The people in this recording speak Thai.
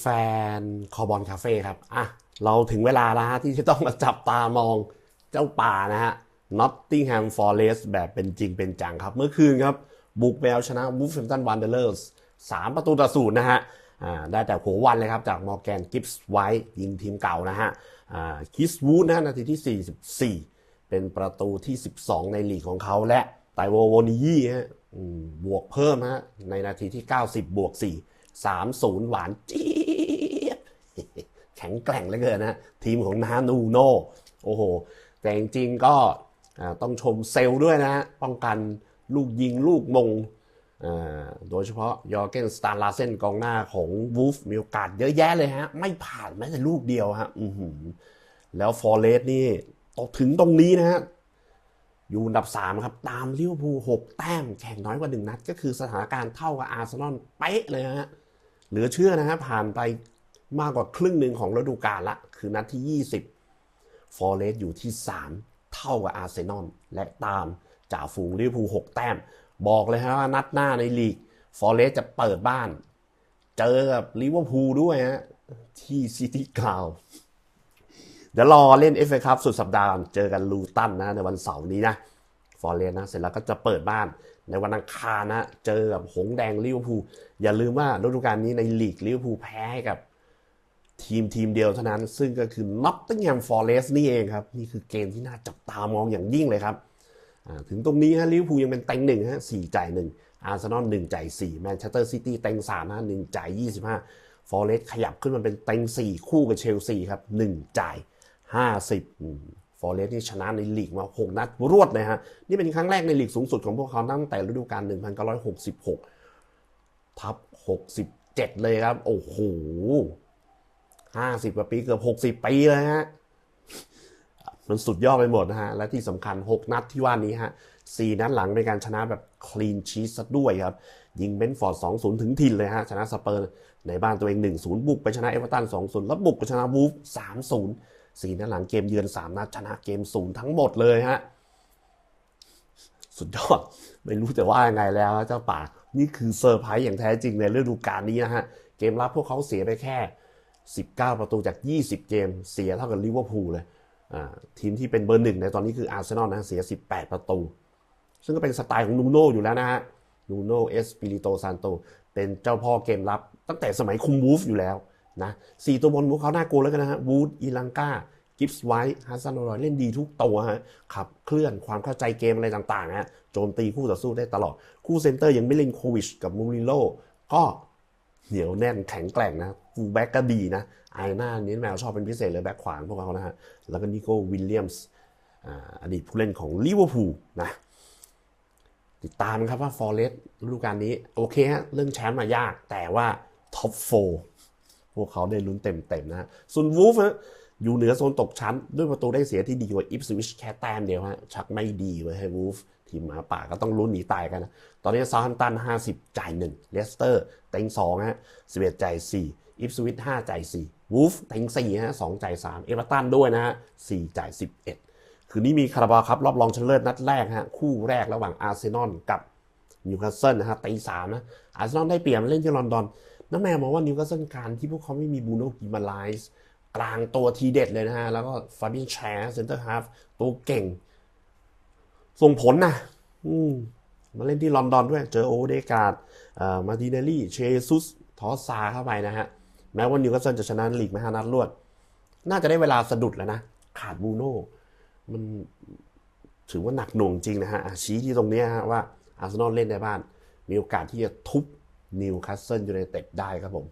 แฟนๆคอบอลคาเฟ่ครับ อะ เราถึงเวลาแล้วฮะที่จะต้องมาจับตามองเจ้าป่านะฮะ Nottingham Forest แบบเป็นจริงเป็นจังครับ เมื่อคืนครับ บุกไปเอาชนะ Wolverhampton Wanderers 3ประตูต่อศูนย์นะฮะอ่าได้แต่หัววันเลยครับ จากมอร์แกนกิฟส์ไว้ยิงทีมเก่านะฮะอ่าคิสวูดนะนาทีที่ 44 เป็นประตูที่ 12 ในลีกของเขาและไตโวโวนิยี่ฮะบวกเพิ่มฮะในนาทีที่ 90 บวก 4 3-0 หวานจี๊ดแข็งแกร่งเหลือเกินนะทีมของนานูโนโอ้โห แต่จริงๆก็ต้องชมเซลล์ด้วยนะ ป้องกันลูกยิงลูกมง โดยเฉพาะยอร์เกนสตาร์ลาเซนกองหน้าของวูฟมีโอกาสเยอะแยะเลยฮะ ไม่ผ่านแม้แต่ลูกเดียวฮะแล้วฟอร์เรสนี่ตกถึงตรงนี้นะฮะ อยู่อันดับ 3 ครับ ตามลิเวอร์พูล6แต้มแข่งน้อยกว่า 1 นัด ก็คือสถานการณ์เท่ากับอาร์เซนอลเป๊ะเลยฮะ เหลือเชื่อนะฮะผ่านไปมากกว่าครึ่งหนึ่งของฤดูกาลละ คือนัดที่ 20 ฟอร์เรสอยู่ที่ 3 เท่ากับอาร์เซนอลและตามจ่าฝูงลิเวอร์พูล6แต้ม บอกเลยฮะว่านัดหน้าในลีก ฟอร์เรสจะเปิดบ้าน เจอกับลิเวอร์พูลด้วยฮะที่ซิตี้กราวเดี๋ยวรอเล่น FA ครับสุดสัปดาห์ เจอกันลูตันนะในวันเสาร์นี้นะ อร์เรสนะ เสร็จแล้วก็จะเปิดบ้านในวันอังคารนะ เจอกับหงแดงลิเวอร์พูลอย่าลืมว่าฤดูกาลนี้ในลีกลิเวอร์พูลแพ้ให้กับทีมทีมเดียวเท่านั้น ซึ่งก็คือ Nottingham Forest นี่เองครับ นี่คือเกมที่น่าจับตามองอย่างยิ่งเลยครับ ถึงตรงนี้ฮะลิเวอร์พูลยังเป็นเต็งหนึ่งฮะสี่จ่ายหนึ่งอาร์เซนอลหนึ่งจ่ายสี่แมนเชสเตอร์ซิตี้เต็งสามฮะหนึ่งจ่ายยี่สิบห้าฟอร์เรสขยับขึ้นมาเป็นเต็งสี่คู่กับเชลซีครับหนึ่งจ่าย50ฟอร์ เรสนี่ชนะในลีกมา 6 นัดรวดเลยฮะ นี่เป็นครั้งแรกในลีกสูงสุดของพวกเขาตั้งแต่ฤดูกาล 1966 ทับ 67 เลยครับ โอ้โห 50 กว่าปีเกือบ 60 ปีเลยฮะ มันสุดยอดไปหมดนะฮะ และที่สำคัญ 6 นัดที่ว่านี้ฮะ 4 นัดหลังเป็นการชนะแบบคลีนชีสซะด้วยครับ ยิงเบนฟอร์ด 2-0 ถึงถิ่นเลยฮะ ชนะสเปอร์ในบ้านตัวเอง 1-0 บุกไปชนะเอเวอร์ตัน 2-0 แล้วบุกไปชนะวูฟ 3-0 4นัดหลังเกมเยือน 3 นัดชนะเกม0ทั้งหมดเลยฮะ สุดยอด ไม่รู้จะว่ายังไงแล้วเจ้าป่า นี่คือเซอร์ไพรส์อย่างแท้จริงในฤดูกาลนี้นะฮะ เกมรับพวกเขาเสียไปแค่ 19 ประตูจาก 20 เกม เสียเท่ากับลิเวอร์พูลเลยทีมที่เป็นเบอร์หนึ่งในตอนนี้คืออาร์เซนอลนะเสีย 18 ประตู ซึ่งก็เป็นสไตล์ของนูโน่อยู่แล้วนะฮะนูโน่เอสปิริโตซานโตเป็นเจ้าพ่อเกมรับตั้งแต่สมัยคุมวูฟอยู่แล้ว นะสี่ตัวบนพวกเขาน่ากลัวแล้วกันนะฮะวูดอีลังกากิฟส์ไวท์ฮัสซันโรอยเล่นดีทุกตัวฮะขับเคลื่อนความเข้าใจเกมอะไรต่างๆฮะโจมตีคู่ต่อสู้ได้ตลอด คู่เซนเตอร์ยังไม่เล่นโควิชกับมูริโลก็เหนียวแน่นแข็งแกร่งนะฟูแบ็กก็ดีนะไอหน้านี้แมวชอบเป็นพิเศษเลยแบ็คขวางพวกเขานะฮะแล้วก็นิโก้วิลเลียมส์อดีตผู้เล่นของลิเวอร์พูลนะติดตามครับว่าฟอร์เรสต์ฤดูกาลนี้ โอเคฮะเรื่องแชมป์มายาก แต่ว่าท็อปโฟ พวกเขาได้ลุ้นเต็มๆนะฮะส่วนวูฟฮะอยู่เหนือโซนตกชั้น ด้วยประตูได้เสียที่ดีกว่าอิฟสวิชแค่แต้มเดียวฮะชักไม่ดีไว้ยให้วูฟทีมหมาป่าก็ต้องลุ้นหนีตายกันนะ ตอนนี้ซาฮัมตัน 50 จ่าย 1 เลสเตอร์เต็ง2ฮะ11 จ่าย 4 อิฟสวิช5จ่าย 4 วูฟเต็ง4ฮะ2จ่าย 3 เอเวอร์ตันด้วยนะฮะ4จ่าย 11 คืนนี้มีคาราบาครับรอบรองชนะเลิศนัดแรกฮะคู่แรกระหว่างอาร์เซนอลกับ นิวคาสเซิลนะฮะตีสามนะอาร์เซนอลได้เปรียบมาเล่นที่ลอนดอนน้าแมวมองว่านิวคาสเซิลการที่พวกเขาไม่มีบูโนกิมาไลส์กลางตัวทีเด็ดเลยนะฮะ แล้วก็ฟาบินแชร์เซนเตอร์ฮาฟตัวเก่ง ส่งผลนะอืมมาเล่นที่ลอนดอนด้วย เจอโอเดกาดเอ่อมาติเนลลี่ เชซุส ทอสซาเข้าไปนะฮะ แม้ว่านิวคาสเซิลจะชนะลีกมาห้านัดรวด น่าจะได้เวลาสะดุดแล้วนะ ขาดบูโน่มันถือว่าหนักหน่วงจริงนะฮะชี้ที่ตรงนี้ฮะว่า อาร์เซนอลเล่นในบ้าน มีโอกาสที่จะทุบนิวคาสเซิลยูไนเต็ดได้ครับผม